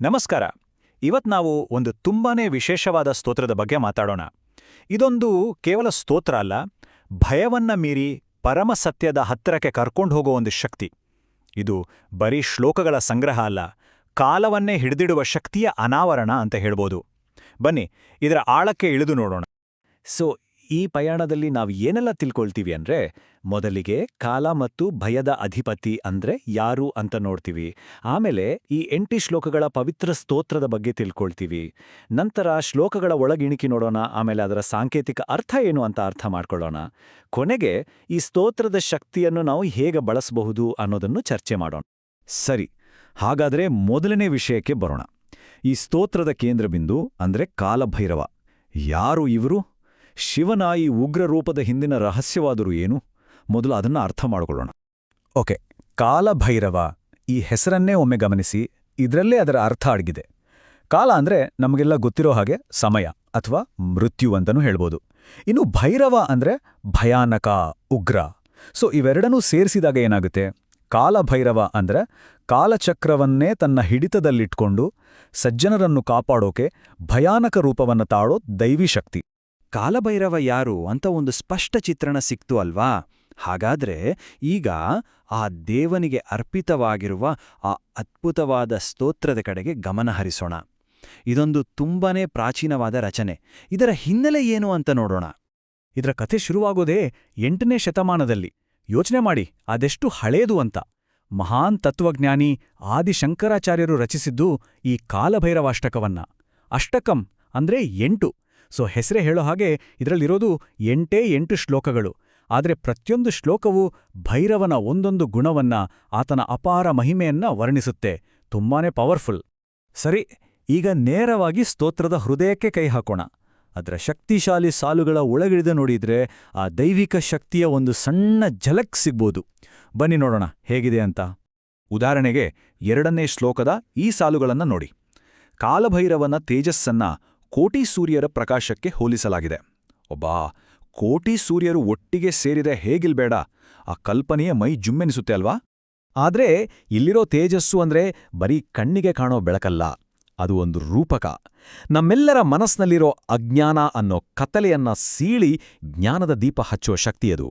ನಮಸ್ಕಾರ. ಇವತ್ ನಾವು ಒಂದು ತುಂಬಾನೇ ವಿಶೇಷವಾದ ಸ್ತೋತ್ರದ ಬಗ್ಗೆ ಮಾತಾಡೋಣ. ಇದೊಂದು ಕೇವಲ ಸ್ತೋತ್ರ ಅಲ್ಲ, ಭಯವನ್ನ ಮೀರಿ ಪರಮ ಸತ್ಯದ ಹತ್ತಿರಕ್ಕೆ ಕರ್ಕೊಂಡು ಹೋಗೋ ಒಂದು ಶಕ್ತಿ. ಇದು ಬರೀ ಶ್ಲೋಕಗಳ ಸಂಗ್ರಹ ಅಲ್ಲ, ಕಾಲವನ್ನೇ ಹಿಡಿದಿಡುವ ಶಕ್ತಿಯ ಅನಾವರಣ ಅಂತ ಹೇಳ್ಬೋದು. ಬನ್ನಿ, ಇದರ ಆಳಕ್ಕೆ ಇಳಿದು ನೋಡೋಣ. ಸೊ ಈ ಪಯಣದಲ್ಲಿ ನಾವು ಏನೆಲ್ಲ ತಿಳ್ಕೊಳ್ತೀವಿ ಅಂದ್ರೆ, ಮೊದಲಿಗೆ ಕಾಲ ಮತ್ತು ಭಯದ ಅಧಿಪತಿ ಅಂದ್ರೆ ಯಾರು ಅಂತ ನೋಡ್ತೀವಿ. ಆಮೇಲೆ ಈ ಎಂಟಿ ಶ್ಲೋಕಗಳ ಪವಿತ್ರ ಸ್ತೋತ್ರದ ಬಗ್ಗೆ ತಿಳ್ಕೊಳ್ತೀವಿ. ನಂತರ ಶ್ಲೋಕಗಳ ಒಳಗಿಣಿಕಿ ನೋಡೋಣ, ಆಮೇಲೆ ಅದರ ಸಾಂಕೇತಿಕ ಅರ್ಥ ಏನು ಅಂತ ಅರ್ಥ ಮಾಡ್ಕೊಳ್ಳೋಣ. ಕೊನೆಗೆ ಈ ಸ್ತೋತ್ರದ ಶಕ್ತಿಯನ್ನು ನಾವು ಹೇಗೆ ಬಳಸಬಹುದು ಅನ್ನೋದನ್ನು ಚರ್ಚೆ ಮಾಡೋಣ. ಸರಿ, ಹಾಗಾದ್ರೆ ಮೊದಲನೇ ವಿಷಯಕ್ಕೆ ಬರೋಣ. ಈ ಸ್ತೋತ್ರದ ಕೇಂದ್ರಬಿಂದು ಅಂದ್ರೆ ಕಾಲಭೈರವ. ಯಾರು ಇವರು? ಶಿವನ ಈ ಉಗ್ರ ರೂಪದ ಹಿಂದಿನ ರಹಸ್ಯವಾದರೂ ಏನು? ಮೊದಲು ಅದನ್ನ ಅರ್ಥ ಮಾಡಿಕೊಳ್ಳೋಣ. ಓಕೆ, ಕಾಲಭೈರವ ಈ ಹೆಸರನ್ನೇ ಒಮ್ಮೆ ಗಮನಿಸಿ, ಇದರಲ್ಲೇ ಅದರ ಅರ್ಥ ಅಡಗಿದೆ. ಕಾಲ ಅಂದ್ರೆ ನಮಗೆಲ್ಲ ಗೊತ್ತಿರೋ ಹಾಗೆ ಸಮಯ ಅಥವಾ ಮೃತ್ಯು ಅಂತನೂ ಹೇಳ್ಬೋದು. ಇನ್ನು ಭೈರವ ಅಂದ್ರೆ ಭಯಾನಕ, ಉಗ್ರ. ಸೊ, ಇವೆರಡನ್ನೂ ಸೇರಿಸಿದಾಗ ಏನಾಗುತ್ತೆ? ಕಾಲಭೈರವ ಅಂದ್ರೆ ಕಾಲಚಕ್ರವನ್ನೇ ತನ್ನ ಹಿಡಿತದಲ್ಲಿಟ್ಕೊಂಡು ಸಜ್ಜನರನ್ನು ಕಾಪಾಡೋಕೆ ಭಯಾನಕ ರೂಪವನ್ನ ತಾಳೋ ದೈವಿ ಶಕ್ತಿ. ಕಾಲಭೈರವ ಯಾರು ಅಂತ ಒಂದು ಸ್ಪಷ್ಟ ಚಿತ್ರಣ ಸಿಕ್ತು ಅಲ್ವಾ? ಹಾಗಾದ್ರೆ ಈಗ ಆ ದೇವನಿಗೆ ಅರ್ಪಿತವಾಗಿರುವ ಆ ಅದ್ಭುತವಾದ ಸ್ತೋತ್ರದ ಕಡೆಗೆ ಗಮನ ಹರಿಸೋಣ. ಇದೊಂದು ತುಂಬಾನೇ ಪ್ರಾಚೀನವಾದ ರಚನೆ. ಇದರ ಹಿನ್ನೆಲೆ ಏನು ಅಂತ ನೋಡೋಣ. ಇದರ ಕಥೆ ಶುರುವಾಗೋದೇ ಎಂಟನೇ ಶತಮಾನದಲ್ಲಿ. ಯೋಚನೆ ಮಾಡಿ, ಅದೆಷ್ಟು ಹಳೇದು ಅಂತ. ಮಹಾನ್ ತತ್ವಜ್ಞಾನಿ ಆದಿಶಂಕರಾಚಾರ್ಯರು ರಚಿಸಿದ್ದು ಈ ಕಾಲಭೈರವಾಷ್ಟಕವನ್ನ. ಅಷ್ಟಕಂ ಅಂದ್ರೆ ಎಂಟು. ಸೊ ಹೆಸರೇ ಹೇಳೋ ಹಾಗೆ ಇದರಲ್ಲಿರೋದು ಎಂಟೇ ಎಂಟು ಶ್ಲೋಕಗಳು. ಆದರೆ ಪ್ರತಿಯೊಂದು ಶ್ಲೋಕವೂ ಭೈರವನ ಒಂದೊಂದು ಗುಣವನ್ನ, ಆತನ ಅಪಾರ ಮಹಿಮೆಯನ್ನ ವರ್ಣಿಸುತ್ತೆ. ತುಂಬಾನೇ ಪವರ್ಫುಲ್. ಸರಿ, ಈಗ ನೇರವಾಗಿ ಸ್ತೋತ್ರದ ಹೃದಯಕ್ಕೆ ಕೈ ಹಾಕೋಣ. ಅದರ ಶಕ್ತಿಶಾಲಿ ಸಾಲುಗಳ ಒಳಗಿಳಿದ ನೋಡಿದ್ರೆ ಆ ದೈವಿಕ ಶಕ್ತಿಯ ಒಂದು ಸಣ್ಣ ಝಲಕ್ ಸಿಗ್ಬೋದು. ಬನ್ನಿ ನೋಡೋಣ ಹೇಗಿದೆ ಅಂತ. ಉದಾಹರಣೆಗೆ ಎರಡನೇ ಶ್ಲೋಕದ ಈ ಸಾಲುಗಳನ್ನ ನೋಡಿ. ಕಾಲಭೈರವನ ತೇಜಸ್ಸನ್ನ ಕೋಟಿ ಸೂರ್ಯರ ಪ್ರಕಾಶಕ್ಕೆ ಹೋಲಿಸಲಾಗಿದೆ. ಒಬ್ಬಾ ಕೋಟಿ ಸೂರ್ಯರು ಒಟ್ಟಿಗೆ ಸೇರಿದ ಹೇಗಿಲ್ಬೇಡ ಆ ಕಲ್ಪನೆಯ ಮೈ ಜುಮ್ಮೆನಿಸುತ್ತೆ ಅಲ್ವಾ? ಆದ್ರೆ ಇಲ್ಲಿರೋ ತೇಜಸ್ಸು ಅಂದ್ರೆ ಬರೀ ಕಣ್ಣಿಗೆ ಕಾಣೋ ಬೆಳಕಲ್ಲ. ಅದು ಒಂದು ರೂಪಕ. ನಮ್ಮೆಲ್ಲರ ಮನಸ್ಸಿನಲ್ಲಿರೋ ಅಜ್ಞಾನ ಅನ್ನೋ ಕತಲೆಯನ್ನ ಸೀಳಿ ಜ್ಞಾನದ ದೀಪ ಹಚ್ಚುವ ಶಕ್ತಿಯದು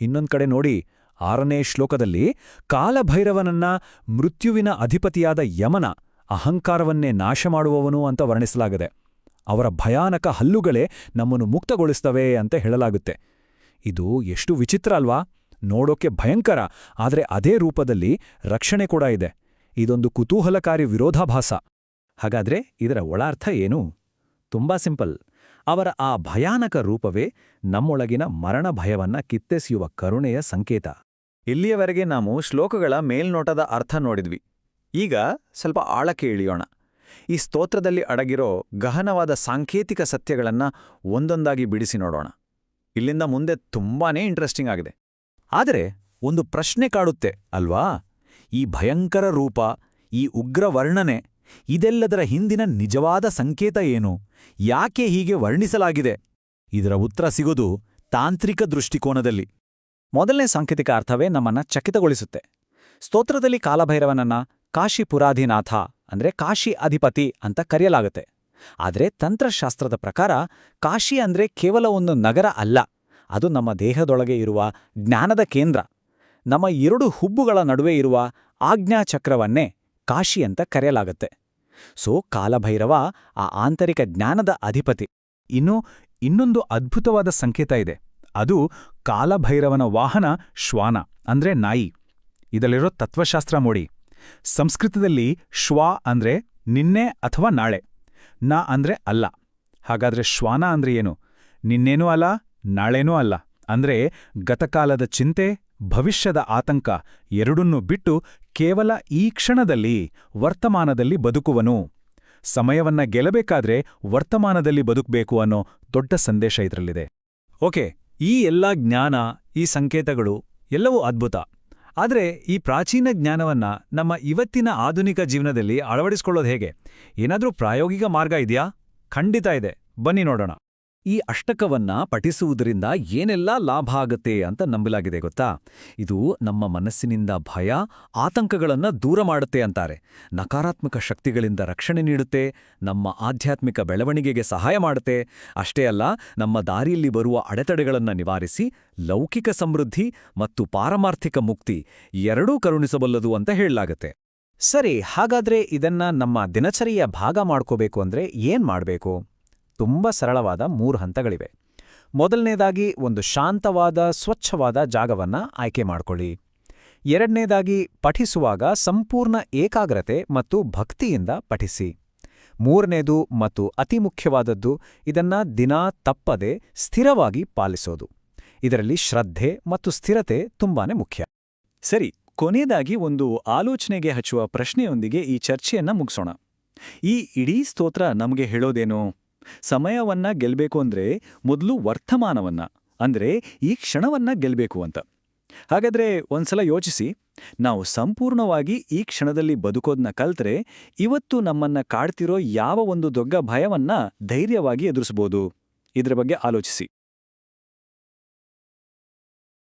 ಇನ್ನೊಂದು ಕಡೆ ನೋಡಿ, ಆರನೇ ಶ್ಲೋಕದಲ್ಲಿ, ಕಾಲಭೈರವನನ್ನ ಮೃತ್ಯುವಿನ ಅಧಿಪತಿಯಾದ ಯಮನ ಅಹಂಕಾರವನ್ನೇ ನಾಶ ಮಾಡುವವನು ಅಂತ ವರ್ಣಿಸಲಾಗಿದೆ. ಅವರ ಭಯಾನಕ ಹಲ್ಲುಗಳೇ ನಮ್ಮನ್ನು ಮುಕ್ತಗೊಳಿಸ್ತವೆ ಅಂತ ಹೇಳಲಾಗುತ್ತೆ. ಇದು ಎಷ್ಟು ವಿಚಿತ್ರ ಅಲ್ವಾ? ನೋಡೋಕೆ ಭಯಂಕರ, ಆದರೆ ಅದೇ ರೂಪದಲ್ಲಿ ರಕ್ಷಣೆ ಕೂಡ ಇದೆ. ಇದೊಂದು ಕುತೂಹಲಕಾರಿ ವಿರೋಧಾಭಾಸ. ಹಾಗಾದ್ರೆ ಇದರ ಒಳಾರ್ಥ ಏನು? ತುಂಬಾ ಸಿಂಪಲ್. ಅವರ ಆ ಭಯಾನಕ ರೂಪವೇ ನಮ್ಮೊಳಗಿನ ಮರಣ ಭಯವನ್ನ ಕಿತ್ತೆಸೆಯುವ ಕರುಣೆಯ ಸಂಕೇತ. ಇಲ್ಲಿಯವರೆಗೆ ನಾವು ಶ್ಲೋಕಗಳ ಮೇಲ್ನೋಟದ ಅರ್ಥ ನೋಡಿದ್ವಿ. ಈಗ ಸ್ವಲ್ಪ ಆಳಕ್ಕೆ ಇಳಿಯೋಣ. ಈ ಸ್ತೋತ್ರದಲ್ಲಿ ಅಡಗಿರೋ ಗಹನವಾದ ಸಾಂಕೇತಿಕ ಸತ್ಯಗಳನ್ನ ಒಂದೊಂದಾಗಿ ಬಿಡಿಸಿ ನೋಡೋಣ. ಇಲ್ಲಿಂದ ಮುಂದೆ ತುಂಬಾನೇ ಇಂಟ್ರೆಸ್ಟಿಂಗ್ ಆಗಿದೆ. ಆದರೆ, ಒಂದು ಪ್ರಶ್ನೆ ಕಾಡುತ್ತೆ, ಅಲ್ವಾ? ಈ ಭಯಂಕರ ರೂಪ, ಈ ಉಗ್ರ ವರ್ಣನೆ, ಇದೆಲ್ಲದರ ಹಿಂದಿನ ನಿಜವಾದ ಸಂಕೇತ ಏನು? ಯಾಕೆ ಹೀಗೆ ವರ್ಣಿಸಲಾಗಿದೆ? ಇದರ ಉತ್ತರ ಸಿಗೋದು ತಾಂತ್ರಿಕ ದೃಷ್ಟಿಕೋನದಲ್ಲಿ. ಮೊದಲನೇ ಸಾಂಕೇತಿಕ ಅರ್ಥವೇ ನಮ್ಮನ್ನ ಚಕಿತಗೊಳಿಸುತ್ತೆ. ಸ್ತೋತ್ರದಲ್ಲಿ ಕಾಲಭೈರವನನ್ನ ಕಾಶಿಪುರಾಧಿನಾಥ ಅಂದ್ರೆ ಕಾಶಿ ಅಧಿಪತಿ ಅಂತ ಕರೆಯಲಾಗುತ್ತೆ. ಆದರೆ ತಂತ್ರಶಾಸ್ತ್ರದ ಪ್ರಕಾರ ಕಾಶಿ ಅಂದ್ರೆ ಕೇವಲ ಒಂದು ನಗರ ಅಲ್ಲ, ಅದು ನಮ್ಮ ದೇಹದೊಳಗೆ ಇರುವ ಜ್ಞಾನದ ಕೇಂದ್ರ. ನಮ್ಮ ಎರಡು ಹುಬ್ಬುಗಳ ನಡುವೆ ಇರುವ ಆಜ್ಞಾಚಕ್ರವನ್ನೇ ಕಾಶಿ ಅಂತ ಕರೆಯಲಾಗುತ್ತೆ. ಸೊ ಕಾಲಭೈರವ ಆ ಆಂತರಿಕ ಜ್ಞಾನದ ಅಧಿಪತಿ. ಇನ್ನು ಇನ್ನೊಂದು ಅದ್ಭುತವಾದ ಸಂಕೇತ ಇದೆ, ಅದು ಕಾಲಭೈರವನ ವಾಹನ ಶ್ವಾನ ಅಂದ್ರೆ ನಾಯಿ. ಇದರಲ್ಲಿರೋ ತತ್ವಶಾಸ್ತ್ರ ಮೋಡಿ. ಸಂಸ್ಕೃತದಲ್ಲಿ ಶ್ವಾ ಅಂದ್ರೆ ನಿನ್ನೆ ಅಥವಾ ನಾಳೆ, ನ ಅಂದ್ರೆ ಅಲ್ಲ. ಹಾಗಾದ್ರೆ ಶ್ವಾನ ಅಂದ್ರೆ ಏನು? ನಿನ್ನೇನೂ ಅಲ್ಲ, ನಾಳೇನೂ ಅಲ್ಲ. ಅಂದ್ರೆ ಗತಕಾಲದ ಚಿಂತೆ, ಭವಿಷ್ಯದ ಆತಂಕ ಎರಡನ್ನೂ ಬಿಟ್ಟು ಕೇವಲ ಈ ಕ್ಷಣದಲ್ಲಿ ವರ್ತಮಾನದಲ್ಲಿ ಬದುಕುವನು. ಸಮಯವನ್ನ ಗೆಲ್ಲಬೇಕಾದ್ರೆ ವರ್ತಮಾನದಲ್ಲಿ ಬದುಕಬೇಕು ಅನ್ನೋ ದೊಡ್ಡ ಸಂದೇಶ ಇದರಲ್ಲಿದೆ. ಓಕೆ, ಈ ಎಲ್ಲಾ ಜ್ಞಾನ, ಈ ಸಂಕೇತಗಳು ಎಲ್ಲವೂ ಅದ್ಭುತ. ಆದರೆ ಈ ಪ್ರಾಚೀನ ಜ್ಞಾನವನ್ನ ನಮ್ಮ ಇವತ್ತಿನ ಆಧುನಿಕ ಜೀವನದಲ್ಲಿ ಅಳವಡಿಸ್ಕೊಳ್ಳೋದು ಹೇಗೆ? ಏನಾದರೂ ಪ್ರಾಯೋಗಿಕ ಮಾರ್ಗ ಇದೆಯಾ? ಖಂಡಿತ ಇದೆ. ಬನ್ನಿ ನೋಡೋಣ. ಈ ಅಷ್ಟಕವನ್ನ ಪಠಿಸುವುದರಿಂದ ಏನೆಲ್ಲ ಲಾಭ ಆಗತ್ತೆ ಅಂತ ನಂಬಲಾಗಿದೆ ಗೊತ್ತಾ? ಇದು ನಮ್ಮ ಮನಸ್ಸಿನಿಂದ ಭಯ, ಆತಂಕಗಳನ್ನು ದೂರ ಮಾಡುತ್ತೆ ಅಂತಾರೆ. ನಕಾರಾತ್ಮಕ ಶಕ್ತಿಗಳಿಂದ ರಕ್ಷಣೆ ನೀಡುತ್ತೆ, ನಮ್ಮ ಆಧ್ಯಾತ್ಮಿಕ ಬೆಳವಣಿಗೆಗೆ ಸಹಾಯ ಮಾಡುತ್ತೆ. ಅಷ್ಟೇ ಅಲ್ಲ, ನಮ್ಮ ದಾರಿಯಲ್ಲಿ ಬರುವ ಅಡೆತಡೆಗಳನ್ನು ನಿವಾರಿಸಿ ಲೌಕಿಕ ಸಮೃದ್ಧಿ ಮತ್ತು ಪಾರಮಾರ್ಥಿಕ ಮುಕ್ತಿ ಎರಡೂ ಕರುಣಿಸಬಲ್ಲದು ಅಂತ ಹೇಳಲಾಗುತ್ತೆ. ಸರಿ, ಹಾಗಾದ್ರೆ ಇದನ್ನ ನಮ್ಮ ದಿನಚರಿಯ ಭಾಗ ಮಾಡ್ಕೋಬೇಕು ಅಂದ್ರೆ ಏನ್ ಮಾಡ್ಬೇಕು? ತುಂಬ ಸರಳವಾದ ಮೂರು ಹಂತಗಳಿವೆ. ಮೊದಲನೇದಾಗಿ ಒಂದು ಶಾಂತವಾದ, ಸ್ವಚ್ಛವಾದ ಜಾಗವನ್ನ ಆಯ್ಕೆ ಮಾಡಿಕೊಳ್ಳಿ. ಎರಡನೇದಾಗಿ ಪಠಿಸುವಾಗ ಸಂಪೂರ್ಣ ಏಕಾಗ್ರತೆ ಮತ್ತು ಭಕ್ತಿಯಿಂದ ಪಠಿಸಿ. ಮೂರನೇದು ಮತ್ತು ಅತಿ ಮುಖ್ಯವಾದದ್ದು ಇದನ್ನ ದಿನಾ ತಪ್ಪದೆ ಸ್ಥಿರವಾಗಿ ಪಾಲಿಸೋದು. ಇದರಲ್ಲಿ ಶ್ರದ್ಧೆ ಮತ್ತು ಸ್ಥಿರತೆ ತುಂಬಾನೇ ಮುಖ್ಯ. ಸರಿ, ಕೊನೆಯದಾಗಿ ಒಂದು ಆಲೋಚನೆಗೆ ಹಚ್ಚುವ ಪ್ರಶ್ನೆಯೊಂದಿಗೆ ಈ ಚರ್ಚೆಯನ್ನ ಮುಗಿಸೋಣ. ಈ ಇಡೀ ಸ್ತೋತ್ರ ನಮಗೆ ಹೇಳೋದೇನು? ಸಮಯವನ್ನ ಗೆಲ್ಬೇಕು ಅಂದ್ರೆ ಮೊದಲು ವರ್ತಮಾನವನ್ನ, ಅಂದ್ರೆ ಈ ಕ್ಷಣವನ್ನ ಗೆಲ್ಬೇಕು ಅಂತ. ಹಾಗಾದ್ರೆ ಒಂದ್ಸಲ ಯೋಚಿಸಿ, ನಾವು ಸಂಪೂರ್ಣವಾಗಿ ಈ ಕ್ಷಣದಲ್ಲಿ ಬದುಕೋದ್ನ ಕಲ್ತ್ರೆ ಇವತ್ತು ನಮ್ಮನ್ನ ಕಾಡ್ತಿರೋ ಯಾವ ಒಂದು ದೊಡ್ಡ ಭಯವನ್ನ ಧೈರ್ಯವಾಗಿ ಎದುರಿಸ್ಬೋದು? ಇದ್ರ ಬಗ್ಗೆ ಆಲೋಚಿಸಿ.